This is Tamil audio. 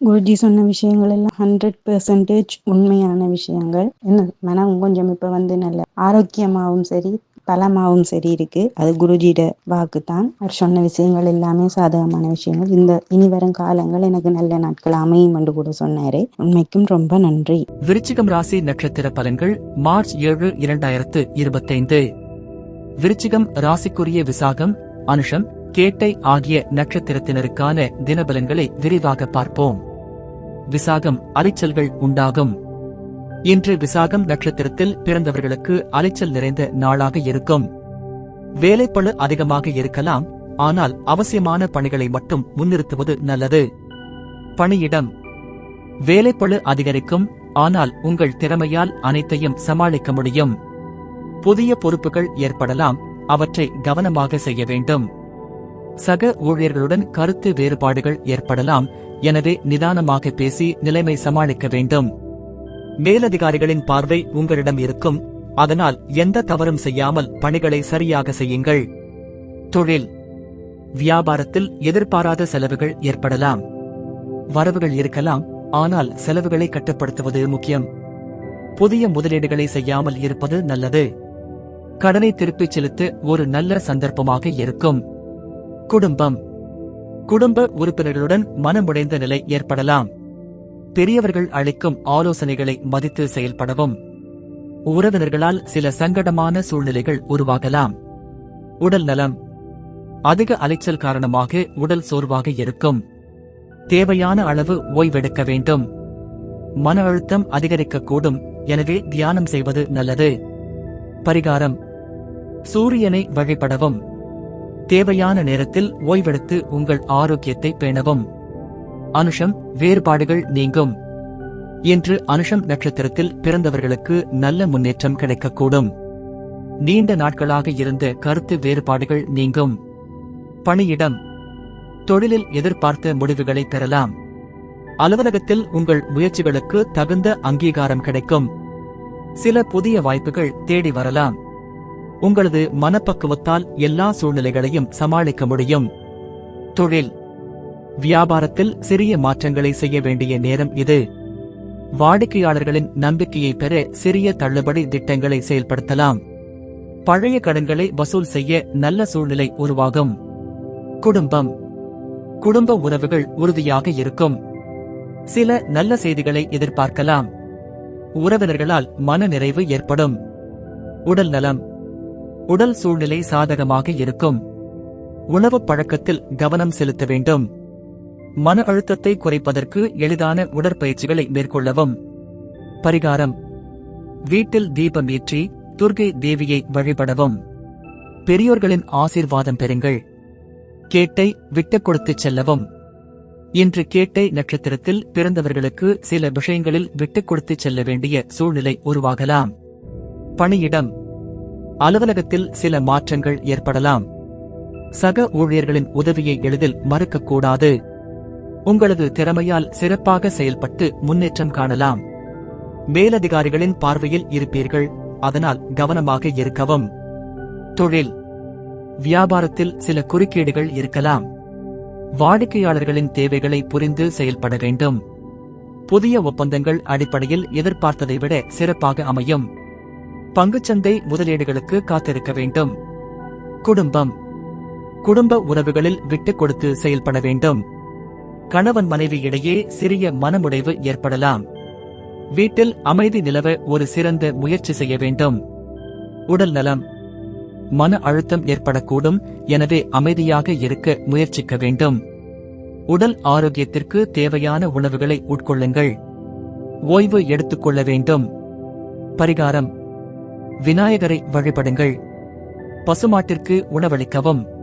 குருஜி சொன்ன விஷயங்கள் எல்லாம் ஹண்ட்ரட் பெர்சன்டேஜ் உண்மையான விஷயங்கள். என்ன? மனம் கொஞ்சம் இப்ப வந்து நல்ல ஆரோக்கியமாகவும் சரி பலமாகவும் சரி இருக்கு. அது குருஜியோட வாக்கு தான் அவர் சொன்ன விஷயங்கள் எல்லாமே சாதகமான விஷயங்கள். இந்த இனி வரும் காலங்கள் எனக்கு நல்ல நாட்கள் அமையும் என்று கூட சொன்னாரு. உண்மைக்கும் ரொம்ப நன்றி. விருச்சிகம் ராசி நட்சத்திர பலன்கள் மார்ச் ஏழு இரண்டாயிரத்து இருபத்தைந்து. விருச்சிகம் ராசிக்குரிய விசாகம் அனுஷம் கேட்டை ஆகிய நட்சத்திரத்தினருக்கான தினபலன்களை விரிவாக பார்ப்போம். விசாகம் அலைச்சல்கள் உண்டாகும். இன்று விசாகம் நட்சத்திரத்தில் பிறந்தவர்களுக்கு அலைச்சல் நிறைந்த நாளாக இருக்கும். வேலைப்பளு அதிகமாக இருக்கலாம் ஆனால் அவசியமான பணிகளை மட்டும் முன்னிறுத்துவது நல்லது. பணியிடம். வேலைப்பளு அதிகரிக்கும் ஆனால் உங்கள் திறமையால் அனைத்தையும் சமாளிக்க முடியும். புதிய பொறுப்புகள் ஏற்படலாம் அவற்றை கவனமாக செய்ய வேண்டும். சக ஊழியர்களுடன் கருத்து வேறுபாடுகள் ஏற்படலாம் எனவே நிதானமாக பேசி நிலைமை சமாளிக்க வேண்டும். மேலதிகாரிகளின் பார்வை உங்களிடம் இருக்கும். அதனால் எந்த தவறும் செய்யாமல் பணிகளை சரியாக செய்யுங்கள். தொழில். வியாபாரத்தில் எதிர்பாராத செலவுகள் ஏற்படலாம். வரவுகள் இருக்கலாம். ஆனால் செலவுகளை கட்டுப்படுத்துவது முக்கியம். புதிய முதலீடுகளை செய்யாமல் இருப்பது நல்லது. கடனை திருப்பிச் செலுத்த ஒரு நல்ல சந்தர்ப்பமாக இருக்கும். குடும்பம். குடும்ப உறுப்பினர்களுடன் மனமுடைந்த நிலை ஏற்படலாம். பெரியவர்கள் அளிக்கும் ஆலோசனைகளை மதித்து செயல்படவும். உறவினர்களால் சில சங்கடமான சூழ்நிலைகள் உருவாகலாம். உடல் நலம். அதிக அலைச்சல் காரணமாக உடல் சோர்வாக இருக்கும். தேவையான அளவு ஓய்வெடுக்க வேண்டும். மன அழுத்தம் அதிகரிக்கக்கூடும். எனவே தியானம் செய்வது நல்லது. பரிகாரம். சூரியனை வழிபடவும். தேவையான நேரத்தில் ஓய்வெடுத்து உங்கள் ஆரோக்கியத்தை பேணவும். அனுஷம் வேறுபாடுகள் நீங்கும். இன்று அனுஷம் நட்சத்திரத்தில் பிறந்தவர்களுக்கு நல்ல முன்னேற்றம் கிடைக்கக்கூடும். நீண்ட நாட்களாக இருந்த கருத்து வேறுபாடுகள் நீங்கும். பணியிடம். தொழிலில் எதிர்பார்த்த முடிவுகளை பெறலாம். அலுவலகத்தில் உங்கள் முயற்சிகளுக்கு தகுந்த அங்கீகாரம் கிடைக்கும். சில புதிய வாய்ப்புகள் தேடி வரலாம். உங்களது மனப்பக்குவத்தால் எல்லா சூழ்நிலைகளையும் சமாளிக்க முடியும். தொழில். வியாபாரத்தில் சிறிய மாற்றங்களை செய்ய வேண்டிய நேரம் இது. வாடிக்கையாளர்களின் நம்பிக்கையை பெற சிறிய தள்ளுபடி திட்டங்களை செயல்படுத்தலாம். பழைய கடன்களை வசூல் செய்ய நல்ல சூழ்நிலை உருவாகும். குடும்பம். குடும்ப உறவுகள் உறுதியாக இருக்கும். சில நல்ல செய்திகளை எதிர்பார்க்கலாம். உறவினர்களால் மன நிறைவு ஏற்படும். உடல் நலம் உடல் சூழ்நிலை சாதகமாக இருக்கும். உணவு பழக்கத்தில் கவனம் செலுத்த வேண்டும். மன அழுத்தத்தை குறைப்பதற்கு எளிதான உடற்பயிற்சிகளை மேற்கொள்ளவும். பரிகாரம். வீட்டில் தீபம் ஏற்றி துர்கை தேவியை வழிபடவும். பெரியோர்களின் ஆசீர்வாதம் பெறுங்கள். கேட்டை விட்டுக் கொடுத்துச் செல்லவும். இன்று கேட்டை நட்சத்திரத்தில் பிறந்தவர்களுக்கு சில விஷயங்களில் விட்டுக் கொடுத்துச் செல்ல வேண்டிய சூழ்நிலை உருவாகலாம். பணியிடம். அலுவலகத்தில் சில மாற்றங்கள் ஏற்படலாம். சக ஊழியர்களின் உதவியை எளிதில் மறுக்கக்கூடாது. உங்களது திறமையால் சிறப்பாக செயல்பட்டு முன்னேற்றம் காணலாம். மேலதிகாரிகளின் பார்வையில் இருப்பீர்கள் அதனால் கவனமாக இருக்கவும். தொழில். வியாபாரத்தில் சில குறுக்கீடுகள் இருக்கலாம். வாடிக்கையாளர்களின் தேவைகளை புரிந்து செயல்பட வேண்டும். புதிய ஒப்பந்தங்கள் அடிப்படையில் எதிர்பார்த்ததை விட சிறப்பாக அமையும். பங்குச்சந்தை முதலீடுகளுக்கு காத்திருக்க வேண்டும். குடும்பம். குடும்ப உறவுகளில் விட்டுக் கொடுத்து செயல்பட வேண்டும். கணவன் மனைவி இடையே சிறிய மனமுடைவு ஏற்படலாம். வீட்டில் அமைதி நிலவ ஒரு சிறந்த முயற்சி செய்ய வேண்டும். உடல் நலம். மன அழுத்தம் ஏற்படக்கூடும் எனவே அமைதியாக இருக்க முயற்சிக்க வேண்டும். உடல் ஆரோக்கியத்திற்கு தேவையான உணவுகளை உட்கொள்ளுங்கள். ஓய்வு எடுத்துக்கொள்ள வேண்டும். பரிகாரம். விநாயகரை வழிபடுங்கள். பசுமாட்டிற்கு உணவளிக்கவும்.